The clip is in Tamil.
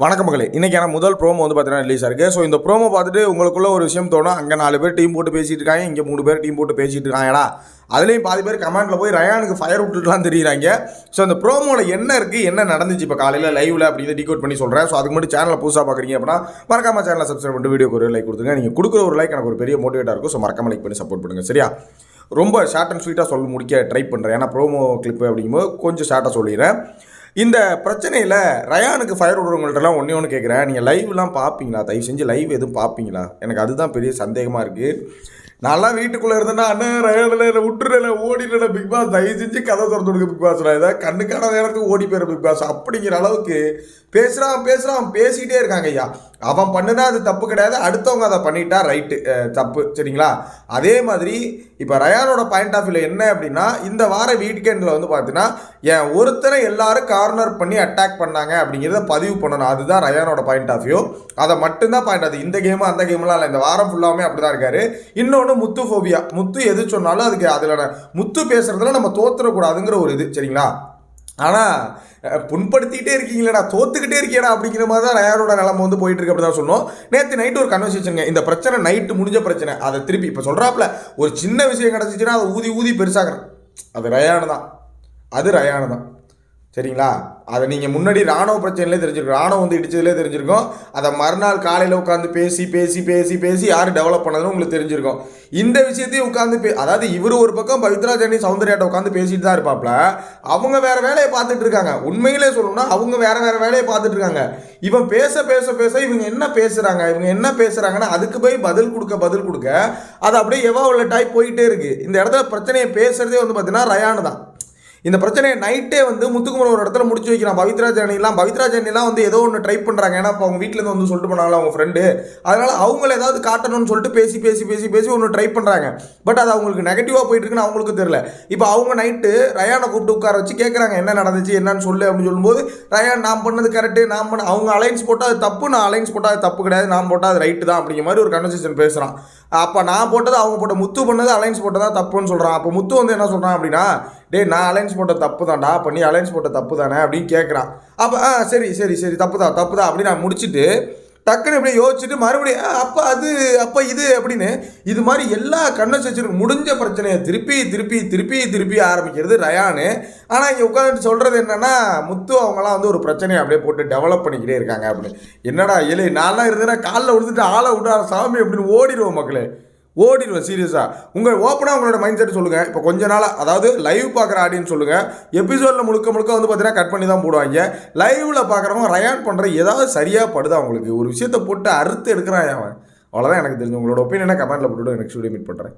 வணக்கம் மகளே இன்றைக்கான முதல் ப்ரோமோ வந்து பார்த்தீங்கன்னா ரிலீஸ் ஆயிருக்கு ஸோ இந்த ப்ரோமோ பார்த்துட்டு உங்களுக்குள்ள ஒரு விஷயம் தோணும். அங்கே நாலு பேர் டீம் போட்டு பேசிட்டு இருக்காங்க. இங்கே மூணு பேர் டீம் போட்டு பேசிட்டு இருக்காங்கடா. அதுலேயும் பாதி பேர் கமெண்ட்டில் போய் ரயானுக்கு ஃபயர் விட்டுட்டுலாம் தெரியுறாங்க. ஸோ அந்த ப்ரோமோவில் என்ன இருக்குது என்ன நடந்துச்சு? இப்போ காலையில் லைவில் அப்படின்னு டிகோட் பண்ணி சொல்கிறேன் ஸோ அதுக்கு மட்டும் சேனலை புதுசாக பார்க்குறீங்க அப்படின்னா மறக்காம சேனலை சப்ஸ்கிரைப் பண்ணிட்டு வீடியோக்கு ஒரு லைக் கொடுத்துங்க நீங்கள் கொடுக்குற ஒரு லைக் எனக்கு ஒரு பெரிய மோட்டிவேட்டாக இருக்கும். ஸோ மறக்காம லைக் பண்ணி சப்போர்ட் பண்ணுங்கள் சரியா? ரொம்ப ஷார்ட் அண்ட் ஸ்வீட்டாக சொல்ல முடிக்க ட்ரை பண்ணுறேன் ஏன்னா ப்ரோமோ கிளிப்பு அப்படிங்கும்போது கொஞ்சம் ஷார்ட்டாக சொல்லிடுறேன். இந்த பிரச்சனையில் ரயானுக்கு ஃபயர் விடுறவங்கள்ட்டலாம் ஒன்றே ஒன்று கேட்குறேன் நீங்கள் லைவ்லாம் பார்ப்பீங்களா தயவு செஞ்சு லைவ் எதுவும் பார்ப்பீங்களா எனக்கு அதுதான் பெரிய சந்தேகமாக இருக்குது நான்லாம் வீட்டுக்குள்ளே இருந்தேன்னா அண்ணன் ரயானில் இல்லை விட்டுறல ஓடிடல பிக் பாஸ். தயவு செஞ்சு கதை திறந்து கொடுக்க பிக் பாஸ். ஏதாவது கண்ணுக்கான நேரத்துக்கு ஓடி போயிடுற பிக் பாஸ். அப்படிங்கிற அளவுக்கு பேசுகிறான் பேசுகிறான் பேசிக்கிட்டே இருக்காங்க ஐயா. அவன் பண்ணுனா அது தப்பு கிடையாது. அடுத்தவங்க அதை பண்ணிட்டா ரைட்டு தப்பு. சரிங்களா? அதே மாதிரி இப்போ ரயானோட பாயிண்ட் ஆஃப் வியூவில் என்ன அப்படின்னா இந்த வார வீக்கெண்டில் வந்து பார்த்தீங்கன்னா என் ஒருத்தரை எல்லாரும் கார்னர் பண்ணி அட்டாக் பண்ணாங்க அப்படிங்கிறத பதிவு பண்ணணும். அதுதான் ரயானோட பாயிண்ட் ஆஃப் வியூ அதை மட்டும்தான் பாயிண்ட் ஆஃப் இந்த கேமு அந்த கேம்லாம் இல்லை. இந்த வாரம் ஃபுல்லாமே அப்படி தான் இருக்காரு. இன்னொன்று முத்து ஃபோபியா முத்து எது சொன்னாலும் அதுக்கு அதில் முத்து பேசுகிறதுல நம்ம தோத்துறக்கூடாதுங்கிற ஒரு இது. சரிங்களா? ஆனால் புண்படுத்திக்கிட்டே இருக்கீங்களடா தோத்துக்கிட்டே இருக்கியடா அப்படிங்கிற மாதிரி தான் ரயாரோட நிலம வந்து போயிட்டு இருக்கு அப்படி தான் சொன்னோம் நேற்று நைட்டு ஒரு கன்வர்சேஷனுங்க இந்த பிரச்சனை நைட்டு முடிஞ்ச பிரச்சனை. அதை திருப்பி இப்போ சொல்கிறாப்புல ஒரு சின்ன விஷயம் கிடச்சிச்சுன்னா அதை ஊதி ஊதி பெருசாகிறேன் அது ரயானு தான். அது ரயானு தான். சரிங்களா? அதை நீங்கள் முன்னாடி ராணுவ பிரச்சனையிலே தெரிஞ்சிருக்கும் ராணுவம் வந்து இடிச்சதுலேயே தெரிஞ்சிருக்கும். அதை மறுநாள் காலையில் உட்காந்து பேசி பேசி பேசி பேசி யார் டெவலப் பண்ணதுன்னு உங்களுக்கு தெரிஞ்சிருக்கும். இந்த விஷயத்தையும் உட்காந்து பே அதாவது இவர் ஒரு பக்கம் பவித்ரா ஜனி சௌந்தர்யாட்ட உட்காந்து பேசிட்டு தான் இருப்பாப்ல. அவங்க வேற வேலையை பார்த்துட்டு இருக்காங்க. உண்மையிலே சொல்லணும்னா அவங்க வேற வேற வேலையை பார்த்துட்டு இருக்காங்க. இவன் பேச பேச பேச இவங்க என்ன பேசுகிறாங்க இவங்க என்ன பேசுகிறாங்கன்னா அதுக்கு போய் பதில் கொடுக்க பதில் கொடுக்க அது அப்படியே எவா உள்ள டைப் போயிட்டே இருக்கு. இந்த இடத்துல பிரச்சனையை பேசுறதே வந்து பார்த்தீங்கன்னா ரயானு தான். இந்த பிரச்சனையை நைட்டே வந்து முத்துக்குமரன் ஒரு இடத்துல முடிச்சு வைக்கிறான். பவித்ரா ஜானிலாம் பவித்ரா ஜானிலாம் வந்து ஏதோ ஒன்று ட்ரை பண்ணுறாங்க ஏன்னா இப்போ அவங்க வீட்டிலேருந்து வந்து சொல்லிட்டு போனாங்களா அவங்க ஃப்ரெண்டு அதனால் அவங்கள ஏதாவது காட்டணும்னு சொல்லிட்டு பேசி பேசி பேசி பேசி ஒன்று ட்ரை பண்ணுறாங்க பட் அது அவங்களுக்கு நெகட்டிவாக போயிட்டு இருக்குன்னு அவங்களுக்கு தெரியல. இப்போ அவங்க நைட்டு ரயானை கூப்பிட்டு உட்கார வச்சு கேட்குறாங்க என்ன நடந்துச்சு? என்னன்னு சொல்லு அப்படின்னு சொல்லும்போது ரயான் நான் பண்ணது கரெக்டு நான் பண்ண அவங்க அலைன்ஸ் போட்டால் அது தப்பு. நான் அலைன்ஸ் போட்டால் அது தப்பு கிடையாது. நான் போட்டால் அது ரைட்டு தான் அப்படிங்கிற மாதிரி ஒரு கன்வர்சேஷன் பேசுகிறான் அப்போ நான் போட்டது அவங்க போட்ட முத்து பண்ணது அலைன்ஸ் போட்டதா தப்புன்னு சொல்கிறான் அப்போ முத்து வந்து என்ன சொல்கிறான் அப்படின்னா டேய் நான் அலைன்ஸ் போட்ட தப்பு தான்டா அப்போ நீ அலைன்ஸ் போட்ட தப்பு தானே அப்படின்னு கேட்குறான் அப்போ ஆ சரி சரி சரி தப்பு தான் தப்பு தான் அப்படின்னு நான் முடிச்சுட்டு டக்குன்னு இப்படி யோசிச்சுட்டு மறுபடியும் அப்போ அது அப்போ இது அப்படின்னு இது மாதிரி எல்லா கன்வர்சேஷனுக்கு முடிஞ்ச பிரச்சனையை திருப்பி திருப்பி திருப்பி திருப்பி ஆரம்பிக்கிறது ரயானு. ஆனால் இங்கே உட்காந்துட்டு சொல்கிறது என்னென்னா முத்து அவங்களாம் வந்து ஒரு பிரச்சனையை அப்படியே போட்டு டெவலப் பண்ணிக்கிட்டே இருக்காங்க அப்படின்னு. என்னடா இல்லை நான்லாம் இருந்தேன்னா காலில் விழுந்துட்டு ஆளை விட்டு சாமி அப்படின்னு ஓடிடுவோம் மக்களே. ஓடிடுவேன் சீரியஸாக உங்கள் ஓப்பனாக உங்களோட மைண்ட் செட் சொல்லுங்கள் இப்போ கொஞ்ச நாளாக அதாவது லைவ் பார்க்குற ஆடியன்ஸ் சொல்லுங்கள் எபிசோடில் முழுக்க முழுக்க வந்து பார்த்தீங்கன்னா கட் பண்ணி தான் போடுவாங்க. லைவில் பார்க்குறவங்க ரயான் பண்ணுற ஏதாவது சரியாக படுதா அவங்களுக்கு ஒரு விஷயத்தை போட்டு அறுத்து எடுக்கிறான் அவன். அவ்வளோதான் எனக்கு தெரிஞ்சு. உங்களோட ஒப்பீனியனை கமெண்ட்டில் போட்டுவிட்டு நெக்ஸ்ட் வீடியோ மீட் பண்ணுறேன்